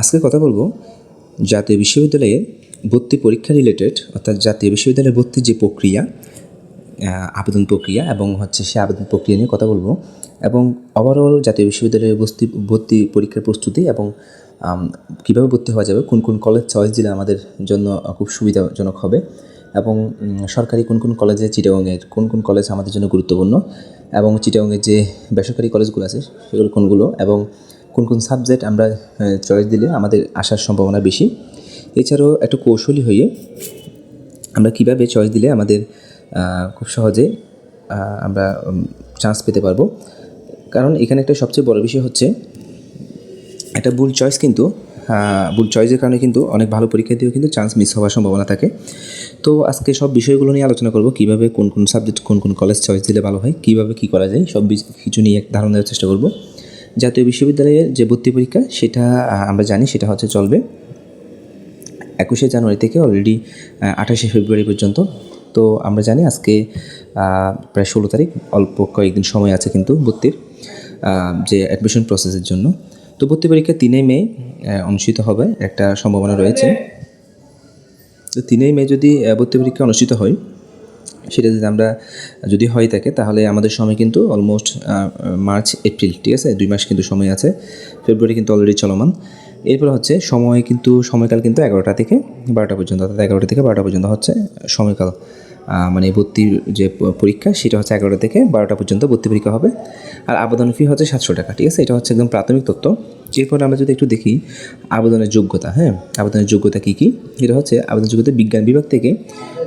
আজকে কথা বলব জাতীয় বিশ্ববিদ্যালয়ে ভর্তি পরীক্ষা রিলেটেড অর্থাৎ জাতীয় বিশ্ববিদ্যালয়ে ভর্তির যে প্রক্রিয়া আবেদন প্রক্রিয়া এবং হচ্ছে সে আবেদন প্রক্রিয়া নিয়ে কথা বলব এবং ওভারঅল জাতীয় বিশ্ববিদ্যালয়ে ভর্তি ভর্তি পরীক্ষার প্রস্তুতি এবং কীভাবে ভর্তি হওয়া যাবে, কোন কোন কলেজ চয়েস দিলে আমাদের জন্য খুব সুবিধাজনক হবে এবং সরকারি কোন কোন কলেজে চিটাগংয়ের, কোন কোন কলেজ আমাদের জন্য গুরুত্বপূর্ণ এবং চিটাগংয়ের যে বেসরকারি কলেজগুলো আছে সেগুলো কোনগুলো এবং কোন কোন সাবজেক্ট আমরা চয়েস দিলে আমাদের আসার সম্ভাবনা বেশি। এছাড়াও একটু কৌশলী হয়ে আমরা কীভাবে চয়েস দিলে আমাদের খুব সহজে আমরা চান্স পেতে পারব। কারণ এখানে একটা সবচেয়ে বড় বিষয় হচ্ছে, একটা ভুল চয়েস কিন্তু ভুল চয়েসের কারণে কিন্তু অনেক ভালো পরীক্ষা দিয়েও কিন্তু চান্স মিস হওয়ার সম্ভাবনা থাকে। তো আজকে সব বিষয়গুলো নিয়ে আলোচনা করব, কীভাবে কোন কোন সাবজেক্ট কোন কোন কলেজ চয়েস দিলে ভালো হয়, কীভাবে কি করা যায়, সব কিছু নিয়ে এক ধারণা দেওয়ার চেষ্টা করব। জাতীয় বিশ্ববিদ্যালয়ের যে ভর্তি পরীক্ষা, সেটা আমরা জানি সেটা হচ্ছে চলবে একুশে জানুয়ারি থেকে অলরেডি আঠাশে ফেব্রুয়ারি পর্যন্ত। তো আমরা জানি আজকে প্রায় ষোলো তারিখ, অল্প কয়েকদিন সময় আছে কিন্তু ভর্তির যে অ্যাডমিশন প্রসেসের জন্য। তো ভর্তি পরীক্ষা তিনই মে অনুষ্ঠিত হবে, একটা সম্ভাবনা রয়েছে। তো তিনই মে যদি ভর্তি পরীক্ষা অনুষ্ঠিত হয় সেটা যদি আমরা যদি হয় থাকে, তাহলে আমাদের সময় কিন্তু অলমোস্ট মার্চ এপ্রিল ঠিক আছে? দুই মাস কিন্তু সময় আছে। ফেব্রুয়ারি কিন্তু অলরেডি চলমান। এরপর হচ্ছে সময় কিন্তু, সময়কাল কিন্তু এগারোটা থেকে বারোটা পর্যন্ত, অর্থাৎ এগারোটা থেকে বারোটা পর্যন্ত হচ্ছে সময়কাল। মানে ভর্তির যে পরীক্ষা, সেটা হচ্ছে এগারোটা থেকে বারোটা পর্যন্ত ভর্তি পরীক্ষা হবে। আর আবেদন ফি হচ্ছে সাতশো টাকা, ঠিক আছে? এটা হচ্ছে একদম প্রাথমিক তথ্য। এরপর আমরা যদি একটু দেখি আবেদনের যোগ্যতা হ্যাঁ? আবেদনের যোগ্যতা কী কী? এটা হচ্ছে আবেদনের যোগ্যতা বিজ্ঞান বিভাগ থেকে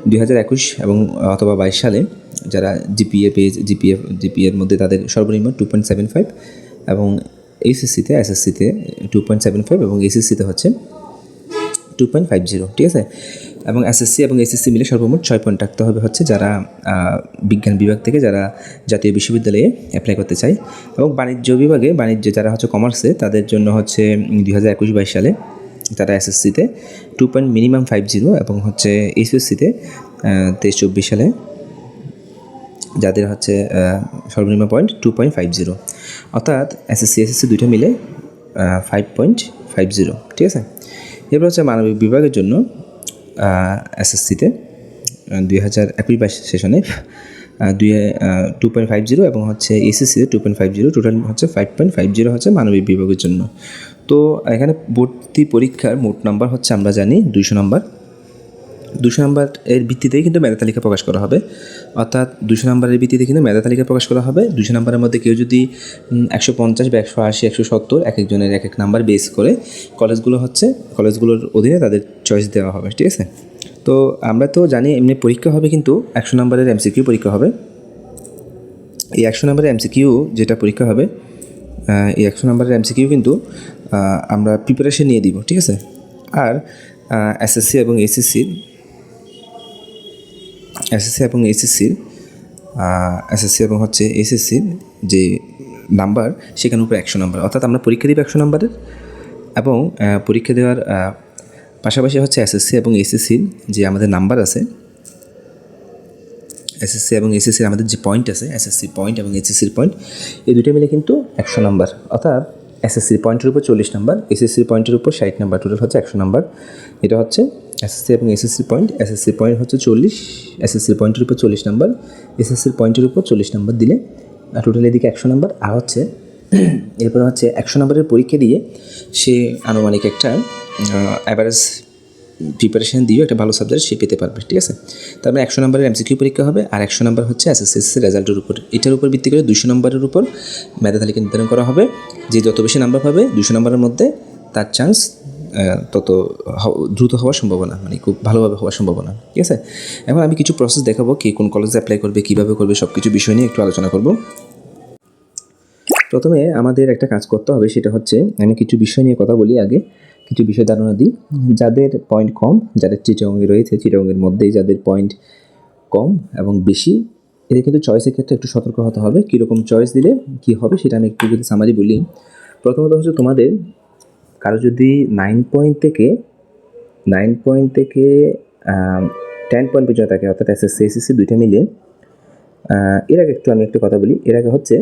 দুই হাজার একুশ এবং অথবা বাইশ সালে যারা জিপিএ পেয়েছে জিপিএফ জিপিএর মধ্যে তাদের সর্বনিম্ন টু পয়েন্ট সেভেন ফাইভ এবং এইচএসসিতে এসএসসিতে টু পয়েন্ট সেভেন ফাইভ এবং এসএসসিতে হচ্ছে টু পয়েন্ট ফাইভ জিরো ঠিক আছে? এবং এসএসসি এবং এসএসসি মিলে সর্বমোট ছয় পয়েন্ট রাখতে হবে হচ্ছে যারা বিজ্ঞান বিভাগ থেকে যারা জাতীয় বিশ্ববিদ্যালয়ে অ্যাপ্লাই করতে চায়। এবং বাণিজ্য বিভাগে, বাণিজ্য যারা হচ্ছে কমার্সে তাদের জন্য হচ্ছে দুই হাজার একুশ বাইশ সালে তারা এসএসসিতে two point minimum five zero এবং হচ্ছে এইচএসসিতে তেইশ চব্বিশ সালে যাদের হচ্ছে সর্বনিম্ন point two point five zero অর্থাৎ এসএসসি এসএসসি দুইটা মিলে ফাইভ পয়েন্ট ফাইভ জিরো ঠিক আছে? এরপর হচ্ছে মানবিক বিভাগের জন্য এসএসসিতে দুই হাজার একুশ বাইশ সেশনে দুই টু পয়েন্ট ফাইভ জিরো এবং হচ্ছে এসএসসিতে two point five zero total হচ্ছে ফাইভ পয়েন্ট ফাইভ জিরো হচ্ছে মানবিক বিভাগের জন্য। তো এখানে ভর্তি পরীক্ষার মোট নাম্বার হচ্ছে আমরা জানি দুইশো নাম্বার দুশো নাম্বার এর ভিত্তিতেই কিন্তু মেধা তালিকা প্রকাশ করা হবে। অর্থাৎ দুশো নাম্বারের ভিত্তিতে কিন্তু মেধা তালিকা প্রকাশ করা হবে। দুশো নাম্বারের মধ্যে কেউ যদি একশো পঞ্চাশ বা একশো আশি, একশো সত্তর এক একজনের এক এক নাম্বার বেস করে কলেজগুলো হচ্ছে কলেজগুলোর অধীনে তাদের চয়েস দেওয়া হবে, ঠিক আছে? তো আমরা তো জানি এমনি পরীক্ষা হবে কিন্তু একশো নাম্বারের এমসিকিউ পরীক্ষা হবে। এই একশো নাম্বারের এমসিকিউ যেটা পরীক্ষা হবে এই একশো নাম্বারের এমসিকিউ কিন্তু আমরা প্রিপারেশন নিয়ে দিব, ঠিক আছে? আর এসএসসি এবং এসএসসির এসএসসি এবং এসএসসির এসএসসি এবং হচ্ছে এসএসসির যে নাম্বার, সেখানে উপরে একশো নাম্বার। অর্থাৎ আমরা পরীক্ষা দিব একশো নাম্বারের এবং পরীক্ষা দেওয়ার পাশাপাশি হচ্ছে এসএসসি এবং এসএসসির যে আমাদের নাম্বার আছে, এসএসসি এবং এসএসসির আমাদের যে পয়েন্ট আছে, এসএসসি পয়েন্ট এবং এইচএসসির পয়েন্ট, এই দুটো মিলে কিন্তু একশো নাম্বার। অর্থাৎ এসএসসির পয়েন্টের উপর চল্লিশ নাম্বার এসএসসির পয়েন্টের উপর ষাট নাম্বার। টোটাল হচ্ছে একশো নাম্বার। এটা হচ্ছে এসএসসি এবং এসএসসি পয়েন্ট এসএসসি পয়েন্ট হচ্ছে চল্লিশ। এসএসসির পয়েন্টের উপর চল্লিশ নাম্বার এসএসসির পয়েন্টের উপর চল্লিশ নাম্বার দিলে টোটাল এদিকে একশো নাম্বার আর হচ্ছে, এরপর হচ্ছে একশো নম্বরের পরীক্ষা দিয়ে সে আনুমানিক একটা অ্যাভারেজ প্রিপারেশন দিয়ে একটা ভালো সাবজেক্ট সে পেতে পারবে, ঠিক আছে? তার মানে একশো নম্বরের এমসিকিউ পরীক্ষা হবে আর একশো নম্বর হচ্ছে এসএসসি রেজাল্টের উপর। এটার উপর ভিত্তি করে দুশো নম্বরের উপর মেধা তালিকা নির্ধারণ করা হবে। যে যত বেশি নাম্বার পাবে দুশো নম্বরের মধ্যে তার চান্স তত দ্রুত হওয়ার সম্ভাবনা মানে খুব ভালোভাবে হওয়ার সম্ভাবনা, ঠিক আছে? এখন আমি কিছু প্রসেস দেখাবো কে কোন কলেজে অ্যাপ্লাই করবে, কীভাবে করবে সব কিছু বিষয় নিয়ে একটু আলোচনা করব। প্রথমে আমাদের একটা কাজ করতে হবে, সেটা হচ্ছে আমি কিছু বিষয় নিয়ে কথা বলি আগে, কিছু বিষয় ধারণা দিই। যাদের পয়েন্ট কম, যাদের চিটংয়ে রয়েছে চিটংয়ের মধ্যেই যাদের পয়েন্ট কম এবং বেশি, এদের কিন্তু চয়েসের ক্ষেত্রে একটু সতর্ক হতে হবে। কীরকম চয়েস দিলে কি হবে, সেটা আমি একটু যদি সামারি বলি। প্রথমত হচ্ছে তোমাদের কারও যদি নাইন পয়েন্ট থেকে নাইন পয়েন্ট থেকে টেন পয়েন্ট পর্যন্ত থাকে, অর্থাৎ এসএসসি এসএসসি দুইটা মিলে এর আগে একটু আমি একটা কথা বলি। এর আগে হচ্ছে,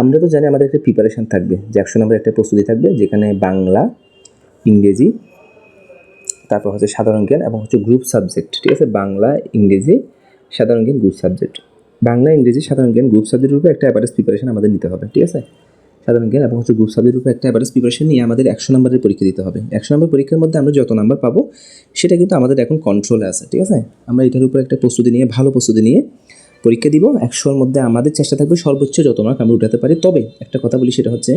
আমরা তো জানি আমাদের একটা প্রিপারেশন থাকবে, যে একশো নম্বরের একটা প্রস্তুতি থাকবে, যেখানে বাংলা, ইংরেজি, তারপর হচ্ছে সাধারণ জ্ঞান এবং হচ্ছে গ্রুপ সাবজেক্ট ঠিক আছে? বাংলা, ইংরেজি, সাধারণ জ্ঞান গ্রুপ সাবজেক্ট বাংলা, ইংরেজি, সাধারণ জ্ঞান গ্রুপ সাবজেক্টের উপরে একটা অ্যাভারেজ প্রিপারেশন আমাদের নিতে হবে, ঠিক আছে? সাধারণ জ্ঞান এবং হচ্ছে গ্রুপ সাবজেক্টের উপর একটা অ্যাভারেজ প্রিপারেশন নিয়ে আমাদের একশো নম্বরের পরীক্ষা দিতে হবে। একশো নম্বর পরীক্ষার মধ্যে আমরা যত নাম্বার পাবো, সেটা কিন্তু আমাদের এখন কন্ট্রোলে আছে, ঠিক আছে? আমরা এটার উপর একটা প্রস্তুতি নিয়ে, ভালো প্রস্তুতি নিয়ে পরীক্ষা দিব। একশোর মধ্যে আমাদের চেষ্টা থাকবে সর্বোচ্চ যত মার্ক আমরা উঠাতে পারি। তবে একটা কথা বলি, সেটা হচ্ছে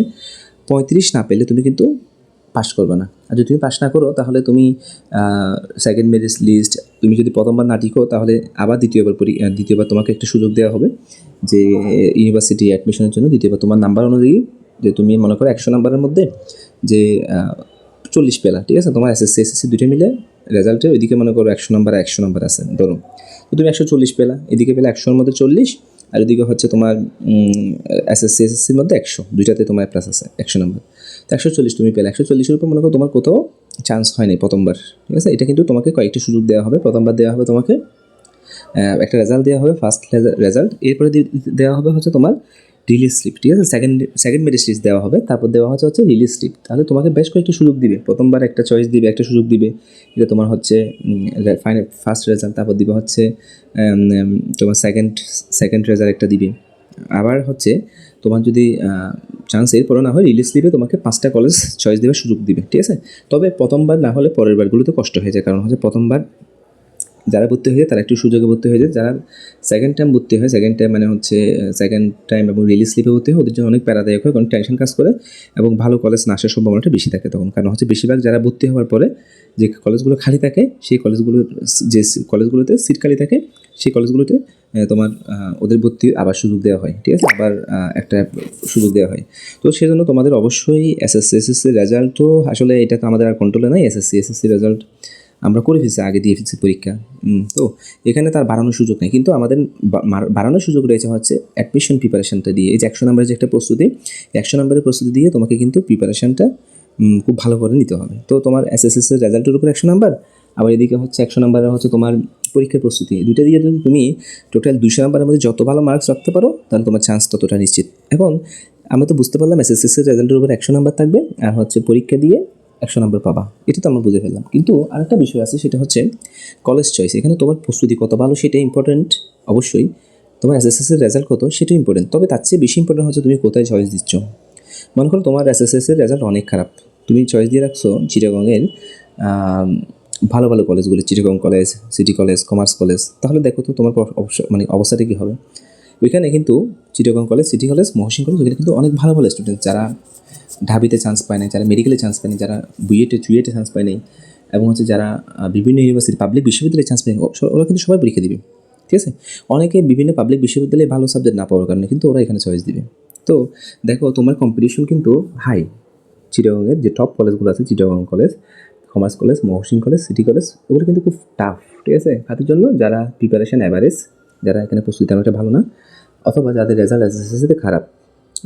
পঁয়ত্রিশ না পেলে তুমি কিন্তু পাস করবে না। আর যদি তুমি পাস না করো, তাহলে তুমি সেকেন্ড মেরিট লিস্ট তুমি যদি প্রথমবার না টিকো, তাহলে আবার দ্বিতীয়বার পরি দ্বিতীয়বার তোমাকে একটা সুযোগ দেওয়া হবে যে ইউনিভার্সিটি অ্যাডমিশনের জন্য দ্বিতীয়বার তোমার নাম্বার অনুযায়ী যে তুমি মনে করো একশো নাম্বারের মধ্যে যে চল্লিশ পেলা, ঠিক আছে? তোমার এসএসসি এসএসসি দুটো মিলে রেজাল্টে ওইদিকে মনে করো একশো নাম্বার একশো নাম্বার আছে, ধরো। তো তুমি একশো চল্লিশ পেলা, এদিকে পেলে একশোর মধ্যে চল্লিশ, আর এদিকে হচ্ছে তোমার এসএসসি এসএসসির মধ্যে একশো, দুইটাতে তোমার প্লাস আছে, একশো নাম্বার একশো চল্লিশ তুমি পেলে। একশো চল্লিশের উপর মনে করো তোমার কোথাও চান্স হয়নি প্রথমবার, ঠিক আছে? এটা কিন্তু তোমাকে কয়েকটি সুযোগ দেওয়া হবে। প্রথমবার দেওয়া হবে তোমাকে একটা রেজাল্ট দেওয়া হবে ফার্স্ট রেজাল্ট এরপরে দেওয়া হবে হচ্ছে তোমার রিলিজ স্লিপ ঠিক আছে? সেকেন্ড সেকেন্ড মেরিট লিস্ট দেওয়া হবে। তারপর দেওয়া হচ্ছে হচ্ছে রিলিজ স্লিপ তাহলে তোমাকে বেশ কয়েকটি সুযোগ দিবে। প্রথমবার একটা চয়েস দিবে, একটা সুযোগ দিবে। এটা তোমার হচ্ছে ফাইনাল ফার্স্ট রেজাল্ট তারপর দিবে হচ্ছে তোমার সেকেন্ড সেকেন্ড রেজাল্ট একটা দিবে। আবার হচ্ছে তোমার যদি চান্স এরপরে না হয় রিলিজ দিবে, তোমাকে পাঁচটা কলেজ চয়েস দেওয়ার সুযোগ দিবে, ঠিক আছে? তবে প্রথমবার না হলে পরের বারগুলোতে কষ্ট হয়ে যায়, কারণ হচ্ছে প্রথমবার যারা ভর্তি হয়ে যায়, তারা একটু সুযোগে ভর্তি হয়ে যায়। যারা সেকেন্ড টাইম ভর্তি হয় সেকেন্ড টাইম মানে হচ্ছে সেকেন্ড টাইম এবং রিলিজ স্লিপে ভর্তি হয়, ওদের জন্য অনেক প্যারাদায়ক হয়, কারণ টেনশন কাজ করে এবং ভালো কলেজ না আসার সম্ভাবনাটা বেশি থাকে তখন। কারণ হচ্ছে বেশিরভাগ যারা ভর্তি হওয়ার পরে যে কলেজগুলো খালি থাকে, সেই কলেজগুলো যে কলেজগুলোতে সিট খালি থাকে, সেই কলেজগুলোতে তোমার ওদের ভর্তি আবার সুযোগ দেওয়া হয়, ঠিক আছে? আবার একটা সুযোগ দেওয়া হয়। তো সেজন্য তোমাদের অবশ্যই এসএসসি এসএসসি রেজাল্ট তো আসলে এটা তো আমাদের আর কন্ট্রোলে নাই এসএসসি এসএসসি রেজাল্ট আমরা করে ফেলছি, আগে দিয়ে ফেলছি পরীক্ষা। তো এখানে তার বাড়ানোর সুযোগ নেই। কিন্তু আমাদের বাড়ানোর সুযোগ রয়েছে হচ্ছে অ্যাডমিশন প্রিপারেশনটা দিয়ে। এই যে একশো নম্বরের যে একটা প্রস্তুতি একশো নম্বরের প্রস্তুতি দিয়ে তোমাকে কিন্তু প্রিপারেশনটা খুব ভালো করে নিতে হবে। তো তোমার এসএসএস এর রেজাল্টের উপর একশো নাম্বার আবার এদিকে হচ্ছে একশো নাম্বারের হচ্ছে তোমার পরীক্ষার প্রস্তুতি। দুইটা দিয়ে যদি তুমি টোটাল দুশো নম্বরের মধ্যে যত ভালো মার্কস রাখতে পারো, তাহলে তোমার চান্স ততটা নিশ্চিত। এখন আমরা তো বুঝতে পারলাম এসএসএস এর রেজাল্টের উপর একশো নাম্বার থাকবে আর হচ্ছে পরীক্ষা দিয়ে একশো নম্বর পাবা। এটা তো আমরা বুঝে ফেললাম। কিন্তু আরেকটা বিষয় আছে, সেটা হচ্ছে কলেজ চয়েস এখানে তোমার প্রস্তুতি কত ভালো, সেটা ইম্পর্টেন্ট অবশ্যই। তোমার এসএসএস এর রেজাল্ট কত সেটা ইম্পর্টেন্ট তবে তার চেয়ে বেশি ইম্পর্টেন্ট হচ্ছে তুমি কোথায় চয়েস দিচ্ছ। মনে করো তোমার এসএসএস এর রেজাল্ট অনেক খারাপ। তুমি চয়েস দিয়ে রাখছো চিটাগংয়ের ভালো ভালো কলেজগুলো, Chittagong college, city college, commerce college, তাহলে দেখো তো তোমার মানে অবস্থাটা কী হবে? ওইখানে কিন্তু Chittagong college, city college, Mohsin college, ওইখানে কিন্তু অনেক ভালো ভালো স্টুডেন্ট যারা ঢাবিতে চান্স পায় নাই, যারা মেডিকেলে চান্স পায়নি যারা বুয়েটে চুয়েটে চান্স পায় নাই, এবং হচ্ছে যারা বিভিন্ন ইউনিভার্সিটি পাবলিক বিশ্ববিদ্যালয়ে চান্স পায় ওরা কিন্তু সবাই পরীক্ষা দিবে, ঠিক আছে? অনেকে বিভিন্ন পাবলিক বিশ্ববিদ্যালয়ে ভালো সাবজেক্ট না পাওয়ার কারণে কিন্তু ওরা এখানে চয়েস দিবে। তো দেখো তোমার কম্পিটিশন কিন্তু হাই চিটাগংয়ের যে টপ কলেজগুলো আছে, Chittagong college commerce college Mohsin college city college ওগুলো কিন্তু খুব টাফ ঠিক আছে? হাতের জন্য যারা প্রিপারেশন অ্যাভারেজ যারা এখানে প্রস্তুতি তেমন একটা ভালো না, অথবা যাদের রেজাল্ট এসএসসিতে খারাপ।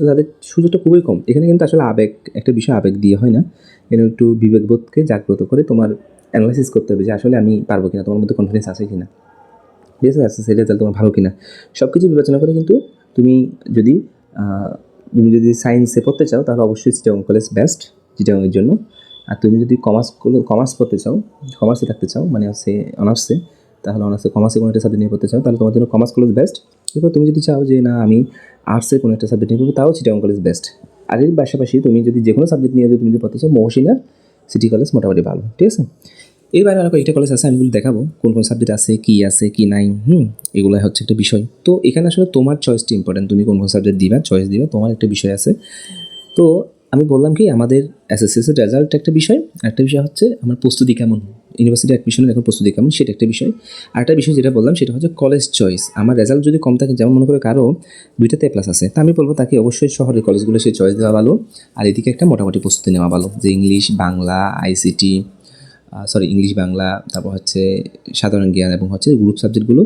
তাদের সুযোগটা খুবই কম। এখানে কিন্তু আসলে আবেগ, একটা বিষয় আবেগ দিয়ে হয় না। এখানে একটু বিবেকবোধকে জাগ্রত করে তোমার অ্যানালাইসিস করতে হবে যে আসলে আমি পারব কিনা, তোমার মধ্যে কনফিডেন্স আছে কিনা। ঠিক আছে? এসএসসি রেজাল্ট তোমার ভালো কিনা। সব কিছু বিবেচনা করে কিন্তু তুমি যদি তুমি যদি সায়েন্সে পড়তে চাও, তাহলে অবশ্যই চিটাগং কলেজ বেস্ট চিটাগংয়ের জন্য। আর তুমি যদি কমার্স কমার্স পড়তে চাও কমার্সে থাকতে চাও মানে হচ্ছে অনার্সে তাহলে অনার্সে কমার্সে কোনো একটা সাবজেক্ট নিয়ে পড়তে চাও, তাহলে তোমার জন্য কমার্স কলেজ বেস্ট এরপর তুমি যদি চাও যে, না, আমি আর্টসে কোনো একটা সাবজেক্ট নিয়ে পড়ব, তাও চিটাগং কলেজ বেস্ট আর এর পাশাপাশি তুমি যদি যে কোনো সাবজেক্ট নিয়ে যদি তুমি যদি পড়তে চাও মহসিনার সিটি কলেজ মোটামুটি ভালো, ঠিক আছে? এবারে আরও কয়েকটা কলেজ আছে, আমি দেখাবো, কোন কোন সাবজেক্ট আছে, কি আছে, কি নাই, হুম? এগুলো হচ্ছে একটা বিষয়। তো এখানে আসলে তোমার চয়েসটা ইম্পর্টেন্ট তুমি কোন কোন সাবজেক্ট দিবা চয়েস দিবা, তোমার একটা বিষয় আছে। তো আমি বললাম কি, আমাদের এসএসসির রেজাল্ট একটা বিষয় একটা বিষয় হচ্ছে আমার প্রস্তুতি কেমন? ইউনিভার্সিটি অ্যাডমিশনের এখন প্রস্তুতি কেমন? সেটা একটা বিষয়। আর একটা বিষয় যেটা বললাম, সেটা হচ্ছে কলেজ চয়েস আমার রেজাল্ট যদি কম থাকে, যেমন মনে করে কারও দুইটাতে প্লাস আছে, তা আমি বলব তাকে অবশ্যই শহরের কলেজগুলো সে চয়েস দেওয়া ভালো। আর এদিকে একটা মোটামুটি প্রস্তুতি নেওয়া ভালো, যে English Bangla ICT sorry English Bangla, তারপর হচ্ছে সাধারণ জ্ঞান এবং হচ্ছে গ্রুপ সাবজেক্টগুলো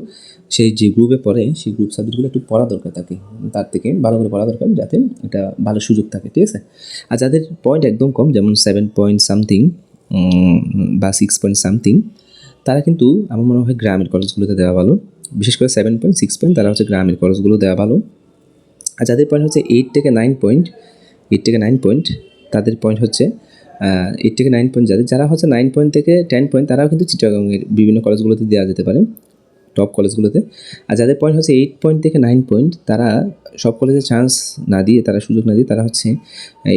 সেই যে গ্রুপে পড়ে, সেই গ্রুপ সাবজেক্টগুলো একটু পড়া দরকার থাকে তার থেকে ভালো করে পড়া দরকার যাতে এটা ভালো সুযোগ থাকে, ঠিক আছে? আর যাদের পয়েন্ট একদম কম, যেমন সেভেন পয়েন্ট সামথিং বা সিক্স পয়েন্ট সামথিং তারা কিন্তু আমার মনে হয় গ্রামের কলেজগুলোতে দেওয়া ভালো। বিশেষ করে সেভেন পয়েন্ট সিক্স পয়েন্ট তারা হচ্ছে গ্রামের কলেজগুলো দেওয়া ভালো। আর যাদের পয়েন্ট হচ্ছে এইট থেকে নাইন পয়েন্ট এইট থেকে নাইন পয়েন্ট তাদের পয়েন্ট হচ্ছে এইট থেকে নাইন পয়েন্ট যাদের, যারা হচ্ছে নাইন পয়েন্ট থেকে টেন পয়েন্ট তারাও কিন্তু চিটাগংয়ের বিভিন্ন কলেজগুলোতে দেওয়া যেতে পারে। টপ কলেজগুলোতে আর যাদের পয়েন্ট হচ্ছে এইট পয়েন্ট থেকে নাইন পয়েন্ট তারা সব কলেজে চান্স না দিয়ে, তারা সুযোগ না দিয়ে তারা হচ্ছে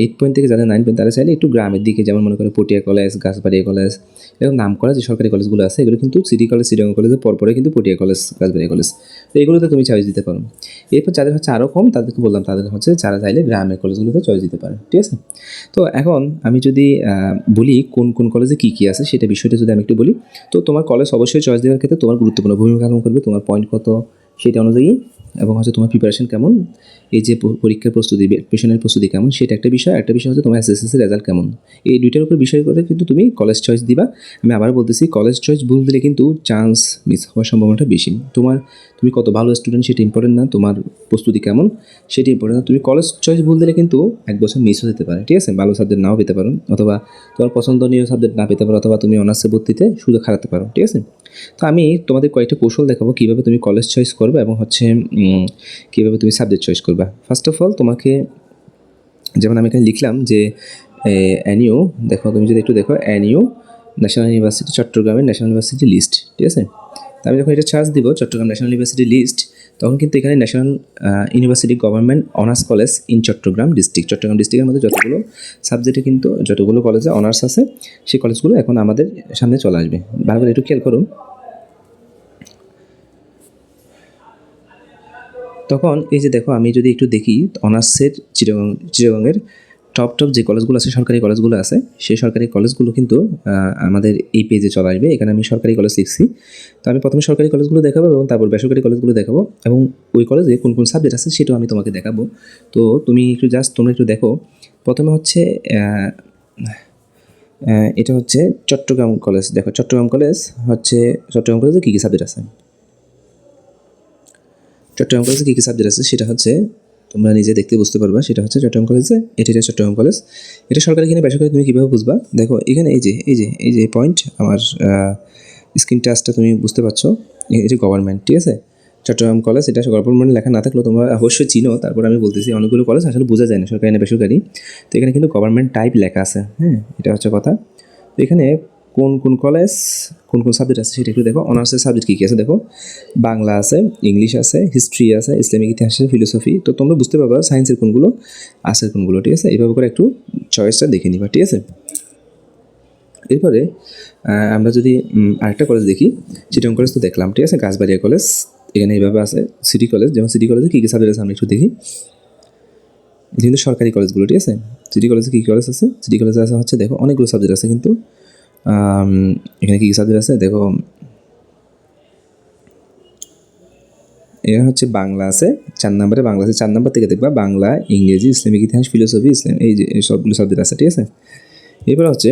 এইট পয়েন্ট থেকে যাদের নাইন পয়েন্ট তারা চাইলে একটু গ্রামের দিকে, যেমন মনে করে পটিয়া কলেজ গাছবাড়িয়া কলেজ এরকম নাম করা যে সরকারি কলেজগুলো আছে, এগুলো কিন্তু সিটি কলেজ সিডিং কলেজের পরপরে কিন্তু পটিয়া কলেজ গাছবাড়িয়া কলেজ তো এগুলোতে তুমি চয়েস দিতে পারো। এরপর যাদের হচ্ছে আরও কম, তাদেরকে বললাম, তাদের হচ্ছে যারা চাইলে গ্রামের কলেজগুলোতে চয়েস দিতে পারে, ঠিক আছে? তো এখন আমি যদি বলি কোন কোন কলেজে কী কী আছে, সেটা বিষয়টা যদি আমি একটু বলি, তো তোমার কলেজ অবশ্যই চয়েস দেওয়ার ক্ষেত্রে তোমার গুরুত্বপূর্ণ ভূমিকা পালন করবে, তোমার পয়েন্ট কত, সেটা অনুযায়ী এবং হচ্ছে তোমার প্রিপারেশন কেমন? এই যে পরীক্ষার প্রস্তুতি পেশনের প্রস্তুতি কেমন? সেটা একটা বিষয়। একটা বিষয় হচ্ছে তোমার এসএসসি রেজাল্ট কেমন? এই দুইটার উপর বিষয় করে কিন্তু তুমি কলেজ চয়েস দিবা। আমি আবার বলতেছি কলেজ চয়েস ভুল দিলে কিন্তু চান্স মিস হওয়ার সম্ভাবনাটা বেশি। তোমার, তুমি কত ভালো স্টুডেন্ট সেটা ইম্পর্টেন্ট না। তোমার প্রস্তুতি কেমন সেটা ইম্পর্টেন্ট না। তুমি কলেজ চয়েস ভুল দিলে কিন্তু এক বছর মিস হতে পারে। ঠিক আছে? ভালো সাবজেক্ট নাও পেতে পারো। অথবা তোমার পছন্দনীয় সাবজেক্ট না পেতে পারো। অথবা তুমি অনার্সে ভর্তিতে সুযোগ হারাতে পারো। ঠিক আছে? তো আমি তোমাদের কয়েকটা কৌশল দেখাবো কীভাবে তুমি কলেজ চয়েস করবে এবং হচ্ছে কীভাবে তুমি সাবজেক্ট চয়েস করবে। ফার্স্ট অফ অল তোমাকে, যেমন আমি এখানে লিখলাম যে অ্যানিও দেখো তুমি যদি একটু দেখো অ্যানিও ন্যাশনাল ইউনিভার্সিটি চট্টগ্রামের ন্যাশনাল ইউনিভার্সিটি লিস্ট ঠিক আছে? তো আমি যখন এটা চার্জ দিব, চট্টগ্রাম ন্যাশনাল ইউনিভার্সিটি লিস্ট তখন কিন্তু এখানে national university government honours college in Chattogram district Chattogram ডিস্ট্রিক্টের মধ্যে যতগুলো সাবজেক্টে কিন্তু যতগুলো কলেজে অনার্স আছে, সেই কলেজগুলো এখন আমাদের সামনে চলে আসবে। বারবার একটু খেয়াল করুন। তখন এই যে দেখো, আমি যদি একটু দেখি অনার্সের চিটাগং চিটাগংয়ের টপ টপ যে কলেজগুলো আছে, সরকারি কলেজগুলো আছে, সেই সরকারি কলেজগুলো কিন্তু আমাদের এই পেজে চলে আসবে। এখানে আমি সরকারি কলেজ লিখছি। তো আমি প্রথমে সরকারি কলেজগুলো দেখাবো এবং তারপর বেসরকারি কলেজগুলো দেখাবো এবং ওই কলেজে কোন কোন সাবজেক্ট আছে সেটাও আমি তোমাকে দেখাবো। তো তুমি একটু জাস্ট তোমরা একটু দেখো। প্রথমে হচ্ছে এটা হচ্ছে চট্টগ্রাম কলেজ দেখো, চট্টগ্রাম কলেজ হচ্ছে, চট্টগ্রাম কলেজে কী কী সাবজেক্ট আছে? চট্টগ্রাম কলেজে কী কী সাবজেক্ট আছে? সেটা হচ্ছে তোমরা নিজে দেখতে বুঝতে পারবা, সেটা হচ্ছে চট্টগ্রাম কলেজে এটা এটা চট্টগ্রাম কলেজ এটা সরকারি কিনা বেসরকারি তুমি কীভাবে বুঝবা? দেখো, এখানে এই যে এই যে এই যে পয়েন্ট আমার স্ক্রিন টাচটা তুমি বুঝতে পারছ। এটা গভর্নমেন্ট ঠিক আছে? চট্টগ্রাম কলেজ এটা গভর্নমেন্ট লেখা না থাকলেও তোমরা অবশ্যই চিনো। তারপর আমি বলতেছি, অনেকগুলো কলেজ আসলে বোঝা যায় না, সরকারি না বেসরকারি। তো এখানে কিন্তু গভর্নমেন্ট টাইপ লেখা আছে হ্যাঁ? এটা হচ্ছে কথা। তো এখানে কোন কোন কলেজ কোন কোন সাবজেক্ট আছে সেটা একটু দেখো। অনার্সের সাবজেক্ট কী কী আছে দেখো? বাংলা আছে ইংলিশ আছে হিস্ট্রি আছে ইসলামিক ইতিহাস আছে ফিলোসফি তো তোমরা বুঝতে পারবা সায়েন্সের কোনগুলো আর্টসের কোনগুলো, ঠিক আছে? এইভাবে করে একটু চয়েসটা দেখে নিবা, ঠিক আছে? এরপরে আমরা যদি আরেকটা কলেজ দেখি চিটং কলেজ তো দেখলাম, ঠিক আছে? গাছবাড়িয়া কলেজ এখানে এইভাবে আছে সিটি কলেজ যেমন সিটি কলেজে কী কী সাবজেক্ট আছে আমরা একটু দেখি। কিন্তু সরকারি কলেজগুলো ঠিক আছে? সিটি কলেজে কী কী কলেজ আছে? সিটি কলেজে আছে হচ্ছে, দেখো, অনেকগুলো সাবজেক্ট আছে কিন্তু। এখানে কী সাবজেক্ট আছে? দেখো। এখানে হচ্ছে বাংলা আছে, চার নম্বরে বাংলা আছে। চার নম্বর থেকে দেখবা বাংলা, ইংরেজি, ইসলামিক ইতিহাস ফিলোসফি ইসলাম এই যে সবগুলো সাবজেক্ট আছে, ঠিক আছে? এবার হচ্ছে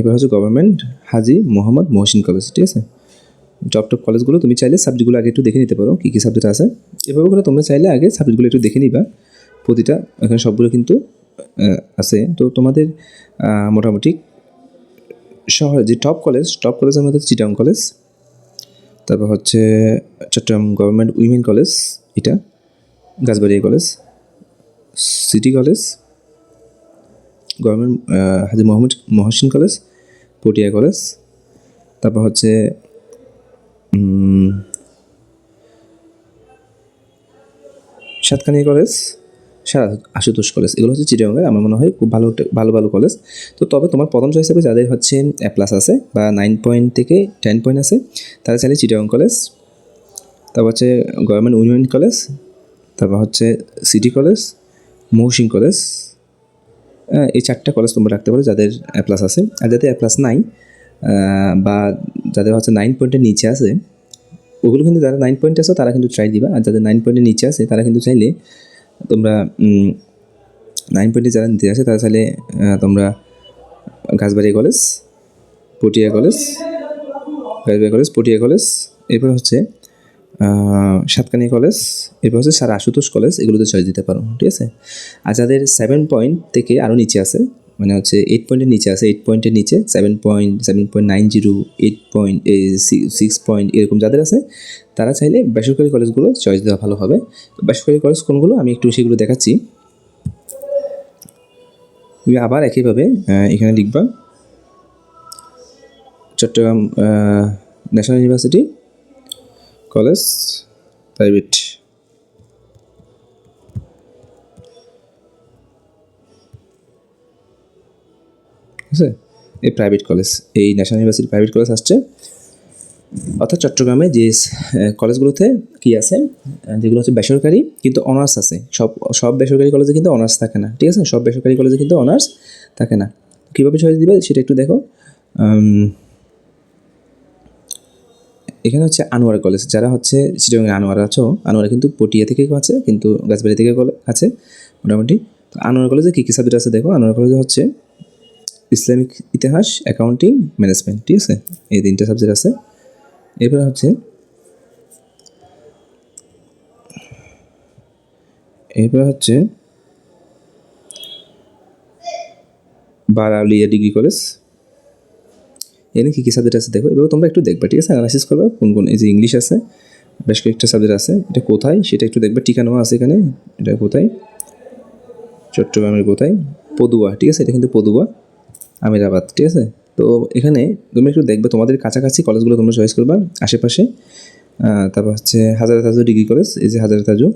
এবার হচ্ছে গভর্নমেন্ট হাজি, মোহাম্মদ, মহসিন কলেজ, ঠিক আছে? টপ টপ কলেজগুলো তুমি চাইলে সাবজেক্টগুলো আগে একটু দেখে নিতে পারো, কী কী সাবজেক্ট আছে। এভাবে করে তোমরা চাইলে আগে সাবজেক্টগুলো একটু দেখে নিবা। প্রতিটা, এখানে সবগুলো কিন্তু আছে। তো তোমাদের মোটামুটি শহরে যে টপ কলেজ টপ কলেজের মধ্যে চিটাং কলেজ তারপর হচ্ছে চট্টগ্রাম গভর্নমেন্ট উইমেন কলেজ এটা Gachbaria college city college government Haji Mohammad Mohsin college Patiya college তারপর হচ্ছে Satkania college sir Ashutosh college. এগুলো হচ্ছে চিটাগাঙ্গের আমার মনে হয় খুব ভালো একটা, ভালো ভালো কলেজ। তো তবে তোমার প্রথম চয়েস হবে যাদের হচ্ছে প্লাস আছে বা নাইন পয়েন্ট থেকে টেন পয়েন্ট আছে, তারা চাইলে চিটাগাং কলেজ, তারপর হচ্ছে গভর্নমেন্ট উইমেন কলেজ, তারপর হচ্ছে সিটি কলেজ, মহসিন কলেজ এই চারটা কলেজ তোমরা রাখতে পারো যাদের এ প্লাস আছে। আর যাদের এ প্লাস নাই বা যাদের হচ্ছে নাইন পয়েন্টের নিচে আছে, ওগুলো কিন্তু যারা নাইন পয়েন্ট আছে তারা কিন্তু ট্রাই দিবা। আর যাদের নাইন পয়েন্টের নিচে আছে তারা কিন্তু চাইলে তোমরা নাইন পয়েন্টে যারা নিতে আছে তারা চাইলে তোমরা Ghasbari college, Patiya college, Gachbari college, Patiya college, এরপর হচ্ছে সাতকানি কলেজ, এরপর হচ্ছে সারা আশুতোষ কলেজ, এগুলোতে চয়েস দিতে পারো, ঠিক আছে? আর যাদের সেভেন পয়েন্ট থেকে আরও নিচে আছে মানে হচ্ছে এইট পয়েন্টের নিচে আছে এইট পয়েন্টের নিচে seven point seven point nine zero eight point six point এরকম যাদের আছে তারা চাইলে বেসরকারি কলেজগুলো চয়েস দেওয়া ভালো হবে। তো বেসরকারি কলেজ কোনগুলো? আমি একটু সেগুলো দেখাচ্ছি। আবার একইভাবে এখানে লিখবা, Chattogram national university college private ঠিক আছে? এই প্রাইভেট কলেজ এই ন্যাশনাল ইউনিভার্সিটি প্রাইভেট কলেজ আসছে। অর্থাৎ চট্টগ্রামে যে কলেজগুলোতে কি আছে যেগুলো হচ্ছে বেসরকারি, কিন্তু অনার্স আছে। সব সব বেসরকারি কলেজে কিন্তু অনার্স থাকে না, ঠিক আছে? সব বেসরকারি কলেজে কিন্তু অনার্স থাকে না। কীভাবে চয়েস দিবে সেটা একটু দেখো। এখানে হচ্ছে আনোয়ার কলেজ, যারা হচ্ছে চিটাগাং আনোয়ার আছো, আনোয়ারা কিন্তু পটিয়া থেকে আছে, কিন্তু গাছবাড়ি থেকে আছে, মোটামুটি। তো আনোয়ার কলেজে কী কী সাবজেক্ট আছে দেখো? আনোয়ার কলেজে হচ্ছে ইসলামিক ইতিহাস অ্যাকাউন্টিং ম্যানেজমেন্ট ঠিক আছে? এই তিনটে সাবজেক্ট আছে। এরপরে হচ্ছে এরপরে হচ্ছে বারাউলিয়া ডিগ্রি কলেজ। এখানে কী কী সাবজেক্ট আছে দেখো? এবার তোমরা একটু দেখবা, ঠিক আছে? অ্যানালাইসিস করবে, কোন কোন এই যে ইংলিশ আছে, বেশ কয়েকটা সাবজেক্ট আছে। এটা কোথায়? সেটা একটু দেখবে। টিকানো আছে এখানে। এটা কোথায়? চট্টগ্রামের কোথায়? পদুয়া, ঠিক আছে? এটা কিন্তু পদুয়া, আমিরাবাদ, ঠিক আছে? তো এখানে তুমি একটু দেখবে তোমাদের কাছাকাছি কলেজগুলো তোমরা চয়েস করবা, আশেপাশে। তারপর হচ্ছে হাজারা তাজু ডিগ্রি কলেজ এই যে হাজারা তাজু।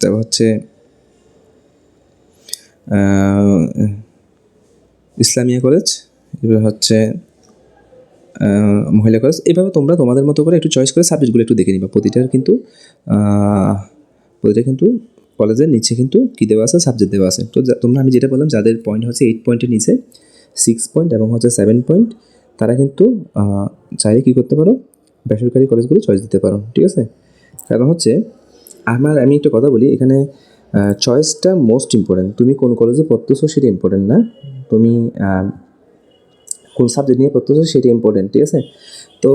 তারপর হচ্ছে ইসলামিয়া কলেজ এবার হচ্ছে মহিলা কলেজ এভাবে তোমরা তোমাদের মতো করে একটু চয়েস করে সাবজেক্টগুলো একটু দেখে নিবা। প্রতিটার কিন্তু প্রতিটা কিন্তু কলেজের নিচে কিন্তু কী দেওয়া আছে সাবজেক্ট দেওয়া আছে। তো তোমরা আমি যেটা বললাম, যাদের পয়েন্ট হচ্ছে এইট পয়েন্টের নিচে সিক্স পয়েন্ট এবং হচ্ছে সেভেন পয়েন্ট তারা কিন্তু চাইলে কী করতে পারো? বেসরকারি কলেজগুলো চয়েস দিতে পারো, ঠিক আছে? কারণ হচ্ছে, আমার, আমি একটা কথা বলি, এখানে চয়েসটা মোস্ট ইম্পর্টেন্ট তুমি কোন কলেজে পড়তেছো সেটা ইম্পর্ট্যান্ট না। তুমি কোন সাবজেক্ট নিয়ে পড়তে পড়তেছো সেটা ইম্পর্টেন্ট ঠিক আছে? তো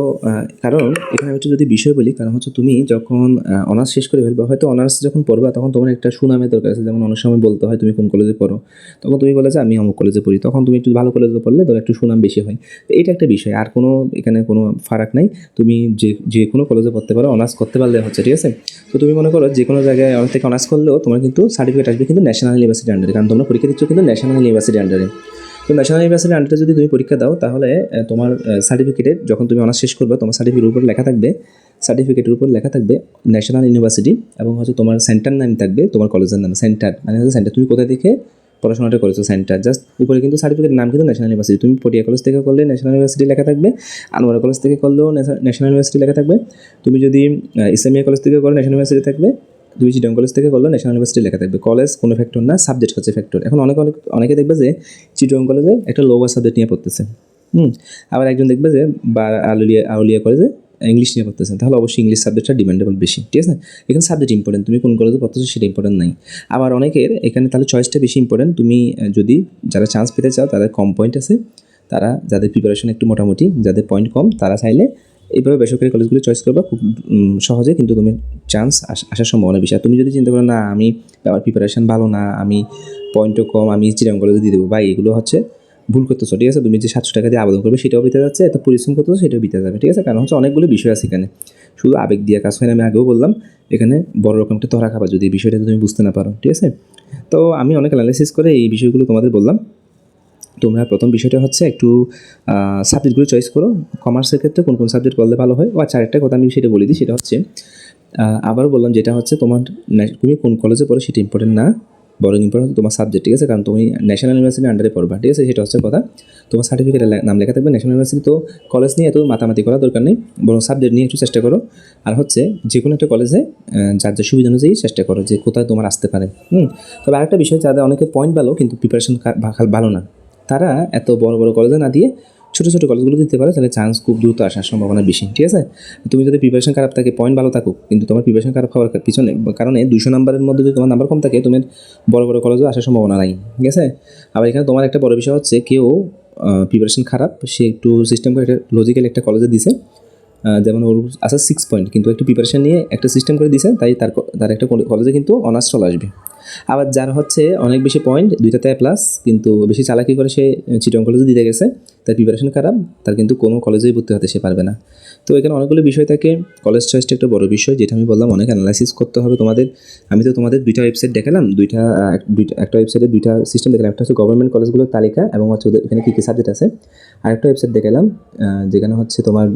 কারণ এখানে একটু যদি বিষয় বলি, কারণ হচ্ছে তুমি যখন অনার্স শেষ করে ফেলবা, হয়তো অনার্স যখন পড়বা, তখন তোমার একটা সুনামের দরকার আছে। যেমন অনেক সময় বলতে হয়, তুমি কোন কলেজে পড়ো? তখন তুমি বলে যে, আমি অমুক কলেজে পড়ি। তখন তুমি একটু ভালো কলেজে পড়লে, ধর একটু সুনাম বেশি হয়। তো এটা একটা বিষয়। আর কোনো, এখানে কোনো ফারাক নাই। তুমি যে যে কোনো কলেজে পড়তে পারো অনার্স করতে পারলে হচ্ছে, ঠিক আছে? তো তুমি মনে করো, যে কোনো জায়গায় অনেক থেকে অনার্স করলেও তোমার কিন্তু সার্টিফিকেট আসবে কিন্তু ন্যাশনাল ইউনিভার্সিটি আন্ডারে কারণ তোমরা পরীক্ষা দিচ্ছ কিন্তু ন্যাশনাল ইউনিভার্সিটি আন্ডারে ন্যাশনাল ইউনিভার্সিটি আন্ডারে যদি তুমি পরীক্ষা দাও, তাহলে তোমার সার্টিফিকেটে যখন তুমি অনার্স শেষ করবে, তোমার সার্টিফিকেটের উপর লেখা থাকবে সার্টিফিকেটের উপর লেখা থাকবে ন্যাশনাল ইউনিভার্সিটি এবং হচ্ছে তোমার সেন্টার নাম থাকবে, তোমার কলেজের নাম সেন্টার মানে হচ্ছে সেন্টার তুমি কোথা থেকে পড়াশোনাটা করেছ সেন্টার জাস্ট উপরে কিন্তু সার্টিফিকেটের নাম কিন্তু ন্যাশনাল ইউনিভার্সিটি তুমি পটিয়া কলেজ থেকে করলে ন্যাশনাল ইউনিভার্সিটি লেখা থাকবে, আনোয়ারা কলেজ থেকে করলেও ন্যাশনাল ইউনিভার্সিটি লেখা থাকবে। তুমি যদি ইসলামিয়া কলেজ থেকে করলে ন্যাশনাল ইউনিভার্সিটি থাকবে। তুমি চিটং কলেজ থেকে করলে ন্যাশনাল ইউনিভার্সিটি লেখা থাকবে। কলেজ কোনো ফ্যাক্টর না সাবজেক্ট হচ্ছে ফ্যাক্টর এখন অনেক অনেক, অনেকে দেখবে যে চিটং কলেজে একটা লোয়ার সাবজেক্ট নিয়ে পড়তেছে। হুম, আবার একজন দেখবে যে বা আলুলিয়া, আউলিয়া কলেজে ইংলিশ নিয়ে পড়তেছেন তাহলে অবশ্যই ইংলিশ সাবজেক্টটা ডিমান্ডেবল বেশি, ঠিক আছে? এখানে সাবজেক্ট ইম্পর্টেন্ট তুমি কোন কলেজে পড়তেছো সেটা ইম্পর্টেন্ট নাই। আবার অনেকের এখানে তাহলে চয়েসটা বেশি ইম্পর্টেন্ট তুমি যদি যারা চান্স পেতে চাও, তাদের কম পয়েন্ট আছে। তারা, যাদের প্রিপারেশন একটু মোটামুটি, যাদের পয়েন্ট কম, তারা চাইলে এইভাবে বেসরকারি কলেজগুলো চয়েস করবা খুব সহজে কিন্তু তুমি চান্স আসার সম্ভাবনা বেশি। আর তুমি যদি চিন্তা করো, না, আমি আমার প্রিপারেশন ভালো না, আমি পয়েন্টও কম, আমি চিরাং কলেজে দিয়ে দেবো। ভাই, এগুলো হচ্ছে ভুল করতেছো, ঠিক আছে? তুমি যে সাতশো টাকা দিয়ে আবেদন করবে, সেটাও বিতে যাচ্ছে, এত পরিশ্রম করতেছো, সেটাও বিতে যাবে, ঠিক আছে? কারণ হচ্ছে অনেকগুলো বিষয় আছে এখানে। শুধু আবেগ দিয়ে কাজ হয় না, আমি আগেও বললাম, এখানে বড় রকম একটা ধরা খাবার যদি বিষয়টা তুমি বুঝতে না পারো, ঠিক আছে? তো আমি অনেক অ্যানালাইসিস করে এই বিষয়গুলো তোমাদের বললাম। তোমরা প্রথম বিষয়টা হচ্ছে একটু সাবজেক্টগুলো চয়েস করো। কমার্সের ক্ষেত্রে কোন কোন সাবজেক্ট করলে ভালো হয়? ও আচ্ছা আরেকটা কথা আমি সেটা বলে দিই সেটা হচ্ছে আহ, আবারও বললাম যেটা হচ্ছে তোমার তুমি কোন কলেজে পড়ো সেটা ইম্পর্টেন্ট না। বড় ইম্পর্টেন্ট তোমার সাবজেক্ট ঠিক আছে? কারণ তুমি ন্যাশনাল ইউনিভার্সিটির আন্ডারে পড়বা ঠিক আছে? সেটা হচ্ছে কথা। তোমার সার্টিফিকেটের নাম লেখা থাকবে ন্যাশনাল ইউনিভার্সিটি তো কলেজ নিয়ে এত মাতামাতি করার দরকার নেই। বরং সাবজেক্ট নিয়ে একটু চেষ্টা করো। আর হচ্ছে যে কোনো একটা কলেজে যার যার সুবিধা অনুযায়ী চেষ্টা করো যে কোথায় তোমার আসতে পারে। হুম? তবে আরেকটা বিষয় যাদের অনেকে পয়েন্ট ভালো কিন্তু প্রিপারেশন ভালো না। তারা এত বড় বড় কলেজে না দিয়ে ছোটো ছোটো কলেজগুলো দিতে পারে, তাহলে চান্স খুব দ্রুত আসার সম্ভাবনা বেশি, ঠিক আছে? তুমি যদি প্রিপারেশন খারাপ থাকে পয়েন্ট ভালো থাকুক, কিন্তু তোমার প্রিপারেশন খারাপ হওয়ার পিছনে কারণে দুশো নাম্বারের মধ্যে যদি তোমার নাম্বার কম থাকে, তোমার বড় বড় কলেজে আসার সম্ভাবনা নাই, ঠিক আছে? আবার এখানে তোমার একটা বড় বিষয় হচ্ছে, কেউ প্রিপারেশন খারাপ, সে একটু সিস্টেম করে একটা লজিক্যাল একটা কলেজে দিছে যেমন ওর আসা সিক্স পয়েন্ট কিন্তু একটু প্রিপারেশন নিয়ে একটা সিস্টেম করে দিয়েছে তাই তার তার একটা কলেজে কিন্তু অনার্স চলে আসবে। আবার যার হচ্ছে অনেক বেশি পয়েন্ট দুইটাতে প্লাস কিন্তু বেশি চালাকি করে সে চিটং কলেজে দিতে গেছে, তার প্রিপারেশন খারাপ, তার কিন্তু কোনো কলেজেই ভর্তি হতে সে পারবে না। তো এখানে অনেকগুলো বিষয় থাকে কলেজ চয়েসটা একটা বড় বিষয়, যেটা আমি বললাম, অনেক অ্যানালাইসিস করতে হবে তোমাদের। আমি তো তোমাদের দুইটা ওয়েবসাইট দেখালাম, দুইটা দুইটা, একটা ওয়েবসাইটে দুইটা সিস্টেম দেখালাম, একটা হচ্ছে গভর্নমেন্ট কলেজগুলোর তালিকা, এবং হচ্ছে ওদের এখানে কী কী সাবজেক্ট আছে, আরেকটা ওয়েবসাইট দেখালাম যেখানে হচ্ছে তোমার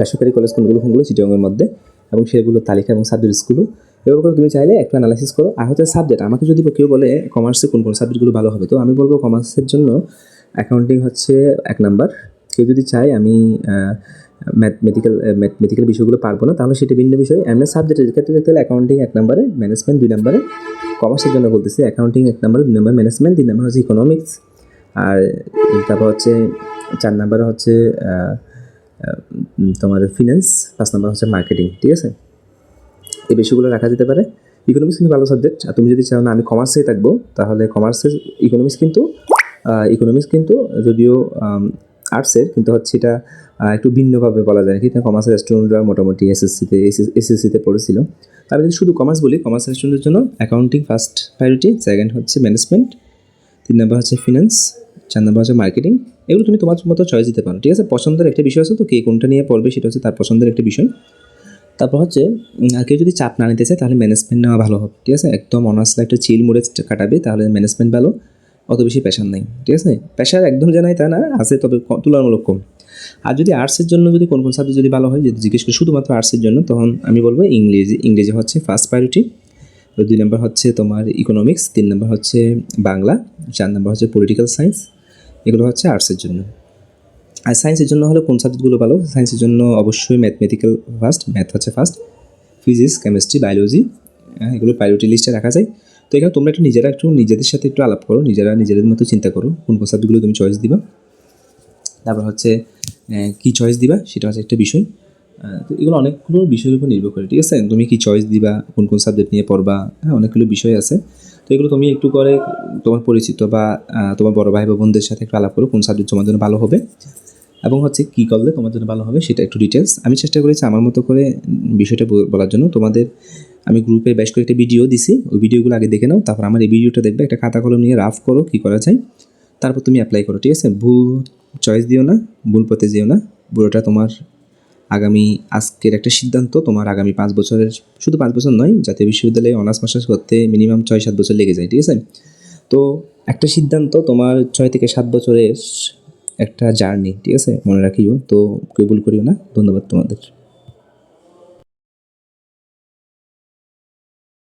বেসরকারি কলেজ কোনগুলো কোনগুলো চিটংয়ের মধ্যে এবং সেগুলো তালিকা এবং সাবজেক্টসগুলো এভাবে করে তুমি চাইলে একটু অ্যানালাইসিস করো। আর হচ্ছে সাবজেক্ট আমাকে যদি কেউ বলে কমার্সে কোন কোন সাবজেক্টগুলো ভালো হবে, তো আমি বলব কমার্সের জন্য অ্যাকাউন্টিং হচ্ছে এক নাম্বার। কেউ যদি চায় আমি ম্যাথমেটিক্যাল ম্যাথমেটিক্যাল বিষয়গুলো পারব না, তাহলে সেটা ভিন্ন বিষয়। এমনি সাবজেক্টের ক্ষেত্রে দেখতে হলে অ্যাকাউন্টিং এক নম্বরে ম্যানেজমেন্ট দুই নম্বরে। কমার্সের জন্য বলতেছি অ্যাকাউন্টিং এক নম্বরে, দুই নম্বর ম্যানেজমেন্ট তিন নম্বর হচ্ছে ইকোনমিক্স আর তারপর হচ্ছে, চার নম্বরে হচ্ছে তোমার ফিনান্স পাঁচ নাম্বার হচ্ছে মার্কেটিং ঠিক আছে? এই বিষয়গুলো রাখা যেতে পারে। ইকোনমিক্স কিন্তু ভালো সাবজেক্ট আর তুমি যদি চাও না আমি কমার্সেই থাকব, তাহলে কমার্সের ইকোনমিক্স কিন্তু ইকোনমিক্স কিন্তু যদিও আর্টসের কিন্তু হচ্ছে এটা একটু ভিন্নভাবে বলা যায়। কি কমার্সের স্টুডেন্টরা মোটামুটি এসএসসিতে এসএসসিতে পড়েছিল। আমি যদি শুধু কমার্স বলি কমার্সের স্টুডেন্টের জন্য অ্যাকাউন্টিং ফার্স্ট প্রায়োরিটি সেকেন্ড হচ্ছে ম্যানেজমেন্ট তিন নম্বর হচ্ছে ফিনান্স চার নম্বর হচ্ছে মার্কেটিং এগুলো তুমি তোমার মতো চয়েস দিতে পারো। ঠিক আছে? পছন্দের একটা বিষয় আছে তো, কে কোনটা নিয়ে পড়বে সেটা হচ্ছে তার পছন্দের একটা বিষয়। তারপর হচ্ছে কেউ যদি চাপ না নিতে চায়, তাহলে ম্যানেজমেন্ট নেওয়া ভালো হবে। ঠিক আছে? একদম অনার্স একটা চিল মুড়ে কাটাবে, তাহলে ম্যানেজমেন্ট ভালো, অত বেশি প্যাশার নেই। ঠিক আছে? প্যাশার একদম জানাই তা না, আছে তবে তুলনামূলক কম। আর যদি আর্টসের জন্য যদি, কোন কোন সাবজেক্ট যদি ভালো হয়, যদি জিজ্ঞেস করি শুধুমাত্র আর্টসের জন্য, তখন আমি বলব ইংরেজি। ইংরেজি হচ্ছে ফার্স্ট প্রায়োরিটি দুই নম্বর হচ্ছে তোমার ইকোনমিক্স তিন নম্বর হচ্ছে বাংলা, চার নম্বর হচ্ছে পলিটিক্যাল সায়েন্স এগুলো হচ্ছে আর্টসের জন্য। আর সায়েন্সের জন্য হলে কোন সাবজেক্টগুলো ভালো? সায়েন্সের জন্য অবশ্যই ম্যাথমেটিক্যাল ফার্স্ট ম্যাথ হচ্ছে ফার্স্ট ফিজিক্স কেমিস্ট্রি বায়োলজি এগুলো প্রায়োরিটি লিস্টে রাখা যায়। তো এখানে তোমরা একটু নিজেরা একটু নিজেদের সাথে একটু আলাপ করো, নিজেরা নিজেদের মতো চিন্তা করো, কোন কোন সাবজেক্টগুলো তুমি চয়েস দিবা। তারপর হচ্ছে কি চয়েস দিবা, সেটা হচ্ছে একটা বিষয়। তো এগুলো অনেকগুলো বিষয়ের উপর নির্ভর করে, ঠিক আছে? তুমি কি চয়েস দিবা, কোন কোন সাবজেক্ট নিয়ে পড়বা হ্যাঁ অনেকগুলো বিষয় আছে। তো এগুলো তুমি একটু করে তোমার পরিচিত বা তোমার বড় ভাই বা বোনদের সাথে একটু আলাপ করো, কোন সাবজেক্ট তোমার জন্য ভালো হবে। এবং হচ্ছে কী করলে তোমার জন্য ভালো হবে সেটা একটু ডিটেলস আমি চেষ্টা করেছি আমার মতো করে বিষয়টা বলার জন্য। তোমাদের আমি গ্রুপে বেশ কয়েকটা ভিডিও দিছি। ওই ভিডিওগুলো আগে দেখে নাও, তারপর আমার এই ভিডিওটা দেখবে। একটা খাতা কলম নিয়ে রাফ করো কী করা যায়। তারপর তুমি অ্যাপ্লাই করো, ঠিক আছে? ভুল চয়েস দিও না, ভুল পথে যেও না। পুরোটা তোমার আগামী আজকের একটা সিদ্ধান্ত, তোমার আগামী পাঁচ বছরের, শুধু পাঁচ বছর নয়, জাতীয় বিশ্ববিদ্যালয়ে অনার্স মাস্টার্স করতে মিনিমাম ছয় সাত বছর লেগে যায়, ঠিক আছে? তো একটা সিদ্ধান্ত তোমার ছয় থেকে সাত বছরের একটা জার্নি ঠিক আছে? মনে রাখিও, তো কেউ ভুল করিও না। ধন্যবাদ তোমাদের।